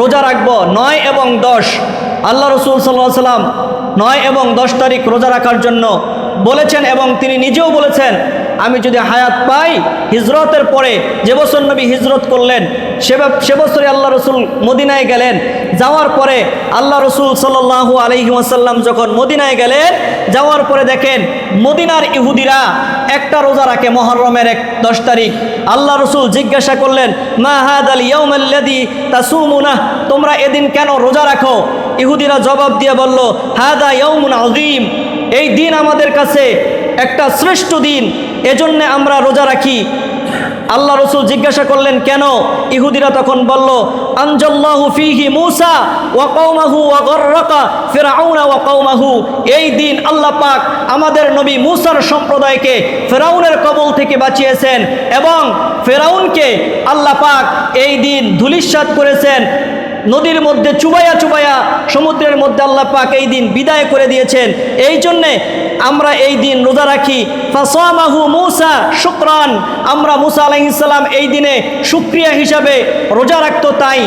রোজা রাখব, নয় এবং দশ। আল্লাহ রসুল সাল্লাহ সাল্লাম নয় এবং দশ তারিখ রোজা রাখার জন্য বলেছেন এবং তিনি নিজেও বলেছেন, আমি যদি হায়াত পাই, হিজরতের পরে যে বছর নবী হিজরত করলেন, সে সে বছরে আল্লাহ রসুল মদিনায় গেলেন। যাওয়ার পরে আল্লাহ রসুল সাল্লাহু আলহি যখন মদিনায় গেলেন, যাওয়ার পরে দেখেন মদিনার ইহুদিরা একটা রোজা রাখে মহরমের এক দশ তারিখ। আল্লাহ রসুল জিজ্ঞাসা করলেন, মা হাদ আল তোমরা এদিন কেন রোজা রাখো? ইহুদিরা জবাব দিয়ে বলল, হাদা ইয়ৌমুন আজিম এই দিন আমাদের কাছে একটা শ্রেষ্ঠ দিন। এজন্যে আমরা রোজা রাখি। আল্লাহ রসুল জিজ্ঞাসা করলেন, কেন? ইহুদিরা তখন বলল, আনজাল্লাহু ফিহি মুসা ওয়া কওমাহু ওয়া গররাকা ফিরআউনা ওয়া এই দিন আল্লাহ পাক আমাদের নবী মুসার সম্প্রদায়কে ফেরাউনের কবল থেকে বাঁচিয়েছেন এবং ফেরাউনকে আল্লাহ পাক এই দিন ধুলিস্বাদ করেছেন। নদীর মধ্যে চুবাইয়া চুবাইয়া সমুদ্রের মধ্যে আল্লাহ পাক এই দিন বিদায় করে দিয়েছেন। এই জন্যে আমরা এই দিন রোজা রাখি। ফাসামাহু মুসা শুক্রান। আমরা মুসা আলাইহিসসালাম এই দিনে শুক্রিয়া হিসাবে রোজা রাখতো, তাই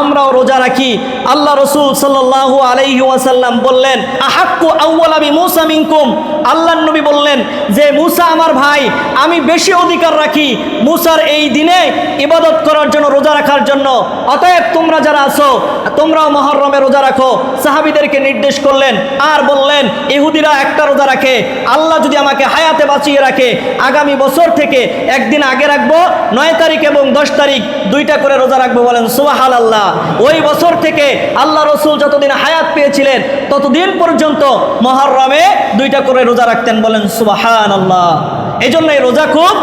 আমরাও রোজা রাখি। আল্লাহ রসুল সাল্লাল্লাহু আলাইহি ওয়াসাল্লাম বললেন, আহাক্কু আউ্বালাবি মুসা মিনকুম? আল্লাহ নবী বললেন, যে মুসা আমার ভাই, আমি বেশি অধিকার রাখি মুসার এই দিনে ইবাদত করার জন্য, রোজা রাখার জন্য। অতএব তোমরা যারা আছো তোমরাও মহরমে রোজা রাখো। সাহাবিদেরকে নির্দেশ করলেন, আর বললেন, ইহুদিরা একটা রোজা রাখে। আল্লাহ যদি আমাকে হায়াতে বাঁচিয়ে রাখে, আগামী বছর থেকে একদিন আগে রাখব, নয় তারিখ এবং দশ তারিখ দুইটা করে রোজা রাখব বলেন সুবাহাল আল্লাহ ওই বছর থেকে আল্লাহ রসুল যতদিন হায়াত পেয়েছিলেন, ততদিন পর্যন্ত মহরমে দুইটা করে রোজা রাখতেন বলেন সুবাহান আল্লাহ এই এই রোজা খুব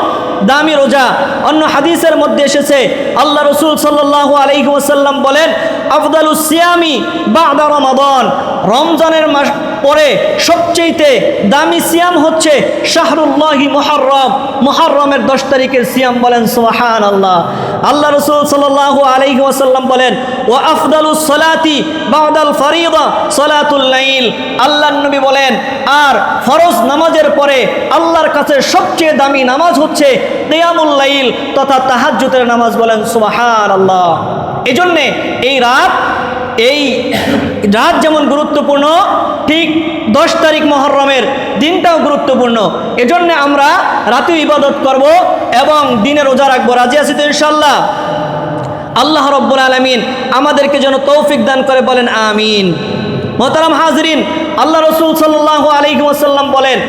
দামি রোজা। অন্য হাদিসের মধ্যে এসেছে, আল্লাহ রসুল সাল্লাহ আলাইহি ওয়াসাল্লাম বলেন আফদালুস সিয়ামি আদার রমাদন। রমজানের মাস পরে সবচেয়েতে দামি সিয়াম হচ্ছে শাহরুল্লাহি মোহাররম। মোহাররমের দশ তারিখের সিয়াম বলেন সোহান আল্লাহ আল্লাহ রসুল সাল্লাহ আলাইহি ওয়াসাল্লাম বলেন ও আফদালুস সলাতি বাদাল ফরিদা সলাতুল্লাইল আল্লাহ নবী বলেন, আর ফরজ নামাজের পরে আল্লাহর কাছে সবচেয়ে দামি নামাজ হচ্ছে তেয়ামুল্লাইল তথা তাহাজ্জুতের নামাজ বলেন সুবাহান আল্লাহ এজন্যে এই রাত এই রাত যেমন গুরুত্বপূর্ণ, ঠিক দশ তারিখ মহরমের দিনটাও গুরুত্বপূর্ণ। এজন্য আমরা রাতেও ইবাদত করব এবং দিনে রোজা রাখব। রাজি আছি তো ইনশাল্লাহ আল্লাহ রব্বুল আলমিন আমাদেরকে যেন তৌফিক দান করে বলেন, আমিন। মোহতারাম হাজরিন, আল্লাহ রসুল সাল্লাহ আসাল্লাম বলেন,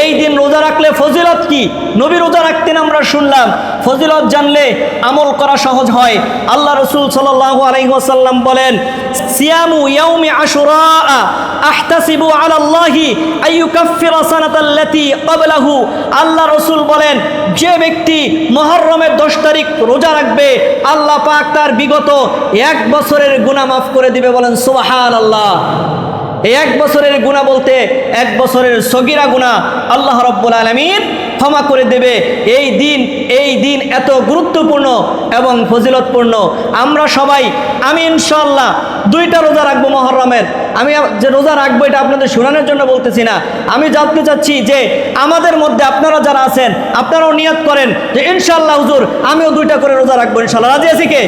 এই দিন রোজা রাখলে ফজিলত কি? নবী রোজা রাখতেন আমরা শুনলাম। ফজিলত জানলে আমল করা সহজ হয়। আল্লাহ রসুল সাল্লাহ আলহি ওয়াসাল্লাম বলেন, সিয়ামু ইয়াউমি আশুরা, আহতাসিবু আলাল্লাহি আইয়ুকাফিরা সানাতাল্লাতি ক্বাবলাহু। আল্লাহ রসুল বলেন, যে ব্যক্তি মহররমের দশ তারিখ রোজা রাখবে, আল্লাহ পাক তার বিগত এক বছরের গুনাহ মাফ করে দিবে। বলেন সুবহান আল্লাহ এই এক বছরের গুণা বলতে এক বছরের সগিরা গুণা আল্লাহ রব্বুল আলমিন ক্ষমা করে দেবে। এই দিন এত গুরুত্বপূর্ণ এবং ফজিলতপূর্ণ। আমরা সবাই, আমি ইনশাল্লাহ দুইটা রোজা রাখব মহরমের। আমি যে রোজা রাখব এটা আপনাদের শোনানোর জন্য বলতেছি না। আমি জানতে চাচ্ছি যে আমাদের মধ্যে আপনারা যারা আছেন, আপনারাও নিয়ত করেন যে ইনশাল্লাহ হুজুর, আমিও দুইটা করে রোজা রাখব ইনশাল্লাহ রাজি আছি কে?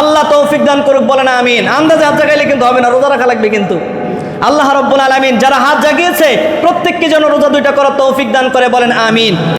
আল্লাহ তৌফিক দান করুক বলে না আমিন। আন্দাজে হাত জাগাইলে কিন্তু হবে না, রোজা রাখা লাগবে কিন্তু। আল্লাহ রব্বুল আলমিন, যারা হাত জাগিয়েছে, প্রত্যেককে যেন রোজা দুইটা করার তৌফিক দান করে, বলেন আমিন।